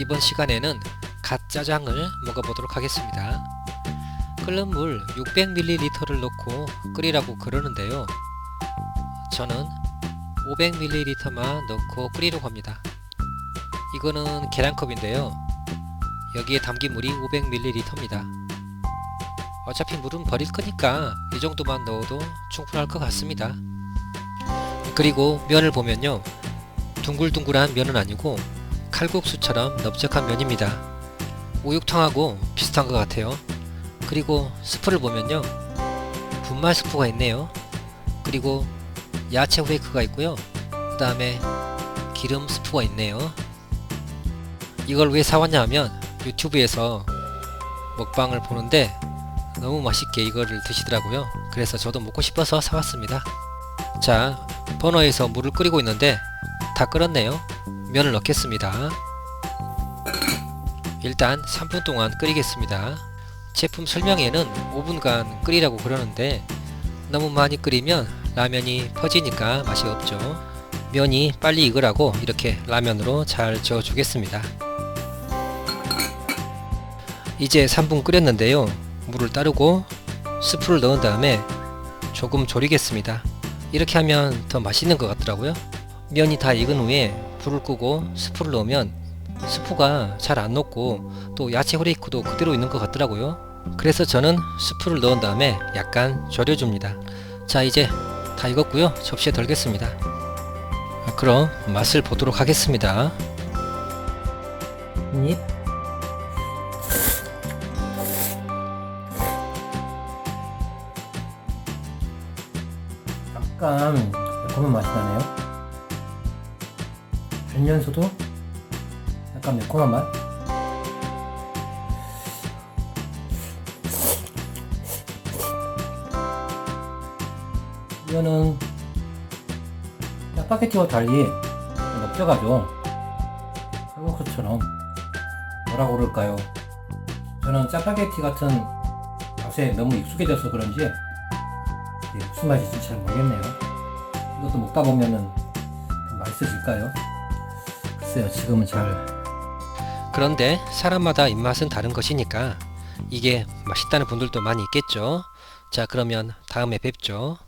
이번 시간에는 갓 짜장을 먹어보도록 하겠습니다. 끓는 물 600ml를 넣고 끓이라고 그러는데요. 저는 500ml만 넣고 끓이려고 합니다. 이거는 계량컵인데요. 여기에 담긴 물이 500ml입니다. 어차피 물은 버릴 거니까 이 정도만 넣어도 충분할 것 같습니다. 그리고 면을 보면요. 둥글둥글한 면은 아니고 칼국수처럼 넓적한 면입니다. 우육탕하고 비슷한 것 같아요. 그리고 스프를 보면요. 분말 스프가 있네요. 그리고 야채 후레이크가 있고요. 그 다음에 기름 스프가 있네요. 이걸 왜 사왔냐 하면 유튜브에서 먹방을 보는데 너무 맛있게 이거를 드시더라고요. 그래서 저도 먹고 싶어서 사왔습니다. 자, 버너에서 물을 끓이고 있는데 다 끓었네요. 면을 넣겠습니다. 일단 3분 동안 끓이겠습니다. 제품 설명에는 5분간 끓이라고 그러는데 너무 많이 끓이면 라면이 퍼지니까 맛이 없죠. 면이 빨리 익으라고 이렇게 라면으로 잘 저어 주겠습니다. 이제 3분 끓였는데요. 물을 따르고 스프를 넣은 다음에 조금 졸이겠습니다. 이렇게 하면 더 맛있는 것 같더라고요. 면이 다 익은 후에 불을 끄고 스프를 넣으면 스프가 잘 안 녹고 또 야채 후레이크도 그대로 있는 것 같더라고요. 그래서 저는 스프를 넣은 다음에 약간 졸여줍니다. 자 이제 다 익었고요. 접시에 덜겠습니다. 그럼 맛을 보도록 하겠습니다. 잎 약간 매콤한 맛이 나네요. 알면서도 약간 매콤한 맛. 이거는 짜파게티와 달리 넓적하죠. 칼국수처럼 뭐라고 그럴까요? 저는 짜파게티 같은 맛에 너무 익숙해져서 그런지 무슨 맛인지 잘 모르겠네요. 이것도 먹다 보면은 좀 맛있어질까요? 글쎄요, 지금은 잘. 그런데 사람마다 입맛은 다른 것이니까 이게 맛있다는 분들도 많이 있겠죠. 자 그러면 다음에 뵙죠.